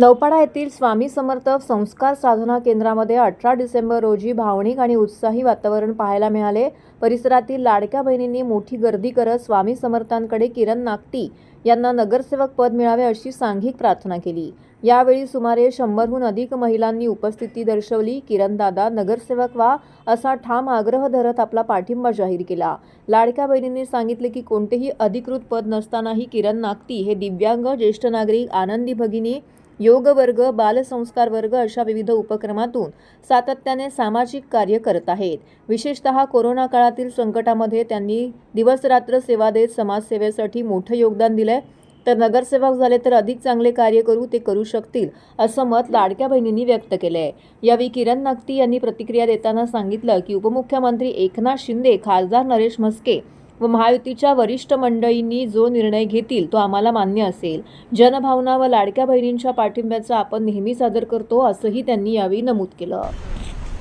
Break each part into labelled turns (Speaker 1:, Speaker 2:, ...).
Speaker 1: नौपाडा येथील स्वामी समर्थ संस्कार साधना केंद्रामध्ये अठरा डिसेंबर रोजी भावनिक आणि उत्साही वातावरण पाहायला मिळाले. परिसरातील लाडक्या बहिणींनी मोठी गर्दी करत स्वामी समर्थांकडे किरण नागटी यांना नगरसेवक पद मिळावे अशी सांघिक प्रार्थना केली. यावेळी सुमारे शंभरहून अधिक महिलांनी उपस्थिती दर्शवली. किरणदादा नगरसेवक व्हा असा ठाम आग्रह धरत आपला पाठिंबा जाहीर केला. लाडक्या बहिणींनी सांगितले की कोणतेही अधिकृत पद नसतानाही किरण नागटी हे दिव्यांग ज्येष्ठ नागरिक आनंदी भगिनी योग वर्ग बालसंस्कार वर्ग अशा विविध उपक्रमातून सातत्याने सामाजिक कार्य करत आहेत. विशेषतः कोरोना काळातील संकटामध्ये त्यांनी दिवसरात्र सेवा देत समाजसेवेसाठी मोठं योगदान दिलंय. तर नगरसेवक झाले तर अधिक चांगले कार्य करू ते करू शकतील असं मत लाडक्या बहिणींनी व्यक्त केलं आहे यावेळी किरण नागती यांनी प्रतिक्रिया देताना सांगितलं की उपमुख्यमंत्री एकनाथ शिंदे खासदार नरेश म्हस्के व महायुतीच्या वरिष्ठ मंडळींनी जो निर्णय घेतील तो आम्हाला मान्य असेल. जनभावना व लाडक्या बहिणींच्या पाठिंब्याचा आपण नेहमी सादर करतो असंही त्यांनी यावेळी नमूद केलं.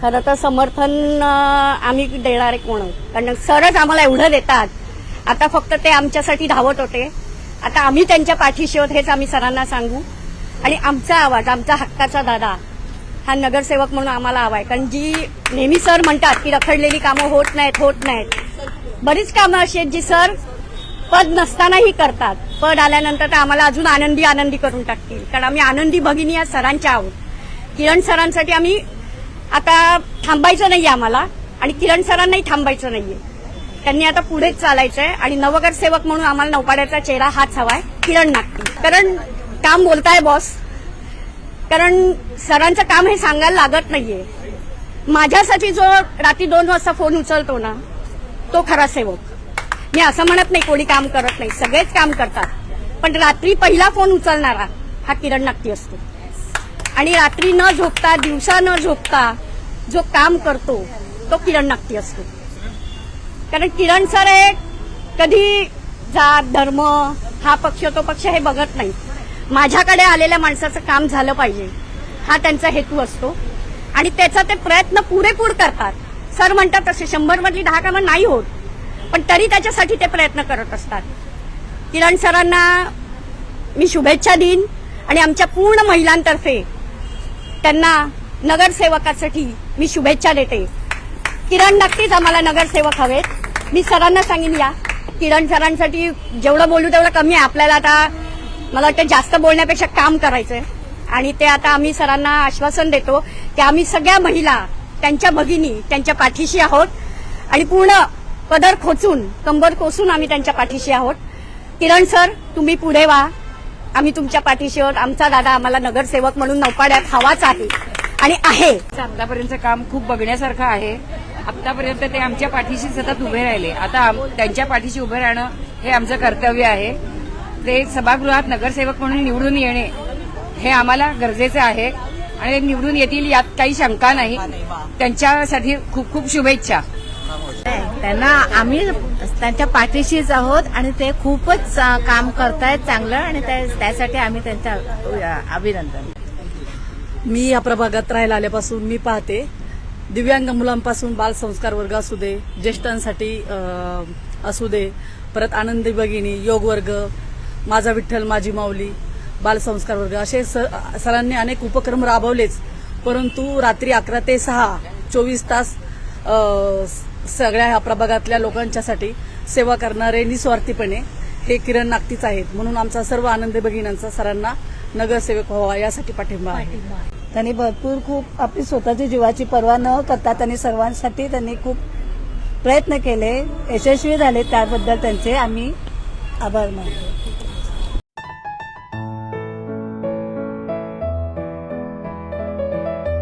Speaker 2: खरं तर समर्थन आम्ही देणार आहे कोण? कारण सरच आम्हाला एवढं देतात. आता फक्त ते आमच्यासाठी धावत होते. आता आम्ही त्यांच्या पाठीशी आहोत हेच आम्ही सरांना सांगू. आणि आमचा आवाज आमचा हक्काचा दादा हा नगरसेवक म्हणून आम्हाला हवा आहे. कारण जी नेहमी सर म्हणतात की रखडलेली कामं होत नाहीत होत नाहीत. बरीच कामं अशी आहेत जी सर पद नसतानाही करतात. पद आल्यानंतर तर आम्हाला अजून आनंदी आनंदी करून टाकतील. कारण आम्ही आनंदी भगिनी या सरांच्या आहोत. किरण सरांसाठी आम्ही आता थांबायचं नाही आम्हाला आणि किरण सरांनाही थांबायचं नाहीये. त्यांनी आता पुढेच चालायचंय आणि नवगरसेवक म्हणून आम्हाला नौपाड्याचा चेहरा हाच हवाय. किरण नागतील कारण काम बोलताय बॉस. कारण सरांचं काम हे सांगायला लागत नाहीये. माझ्यासाठी जो रात्री दोन वाजता फोन उचलतो ना तो खरा सेवक. मी असं म्हणत नाही कोणी काम करत नाही सगळेच काम करतात. पण रात्री पहिला फोन उचलणारा हा किरण नक्की असतो. आणि रात्री न झोपता दिवसा न झोपता जो काम करतो तो किरण नागटी असतो. कारण किरण सर हे कधी जात धर्म हा पक्ष तो पक्ष हे बघत नाही. माझ्याकडे आलेल्या माणसाचं काम झालं पाहिजे हा त्यांचा हेतू असतो. आणि त्याचा ते प्रयत्न पुरेपूर करतात. सर म्हणतात तसे शंभर मधली दहा कामं नाही होत. पण तरी त्याच्यासाठी ते प्रयत्न करत असतात. किरण सरांना मी शुभेच्छा देईन आणि आमच्या पूर्ण महिलांतर्फे त्यांना नगरसेवकासाठी मी शुभेच्छा देते. किरण नक्कीच आम्हाला नगरसेवक हवेत. मी सरांना सांगेन या. किरण सरांसाठी जेवढं बोलू तेवढं कमी आहे. आपल्याला आता मला वाटतं जास्त बोलण्यापेक्षा काम करायचंय. आणि ते आता आम्ही सरांना आश्वासन देतो की आम्ही सगळ्या महिला त्यांच्या भगिनी त्यांच्या पाठीशी आहोत. आणि पूर्ण पदर खोचून कंबर कोसून आम्ही त्यांच्या पाठीशी आहोत. किरण सर तुम्ही पुढे व्हा. आम्ही तुमच्या पाठीशी आहोत. आमचा दादा आम्हाला नगरसेवक म्हणून नौपाड्यात हवाच आहे. आणि आहे.
Speaker 3: आतापर्यंतचं काम खूप बघण्यासारखं आहे. आतापर्यंत ते आमच्या पाठीशी सतत उभे राहिले. आता त्यांच्या पाठीशी उभे राहणं हे आमचं कर्तव्य आहे. ते सभागृहात नगरसेवक म्हणून निवडून येणे हे आम्हाला गरजेचं आहे. आणि निवडून येतील यात काही शंका नाही. त्यांच्यासाठी खूप खूप शुभेच्छा.
Speaker 4: त्यांना आम्ही त्यांच्या पाठीशीच आहोत आणि ते खूपच काम करतायत चांगलं आणि त्या- त्यासाठी आम्ही त्यांच्या अभिनंदन.
Speaker 5: मी या प्रभागात राहायला आल्यापासून मी पाहते दिव्यांग मुलांपासून बालसंस्कार वर्ग असू दे ज्येष्ठांसाठी असू दे परत आनंदी भगिनी योग वर्ग माझा विठ्ठल माझी माऊली बालसंस्कार वर्ग. असे स- सरांनी अनेक उपक्रम राबवलेच. परंतु रात्री अकरा ते सहा चोवीस तास सगळ्या ह्या प्रभागातल्या लोकांच्यासाठी सेवा करणारे निस्वार्थीपणे हे किरण नागतीच आहेत. म्हणून आमचा सर्व आनंदी भगिनींचा सरांना नगरसेवक व्हावा यासाठी पाठिंबा आहे.
Speaker 6: त्यांनी भरपूर खूप आपली स्वतःची जीवाची पर्वा न करता त्यांनी सर्वांसाठी त्यांनी खूप प्रयत्न केले. यशस्वी झाले त्याबद्दल त्यांचे आम्ही आभार मानतो.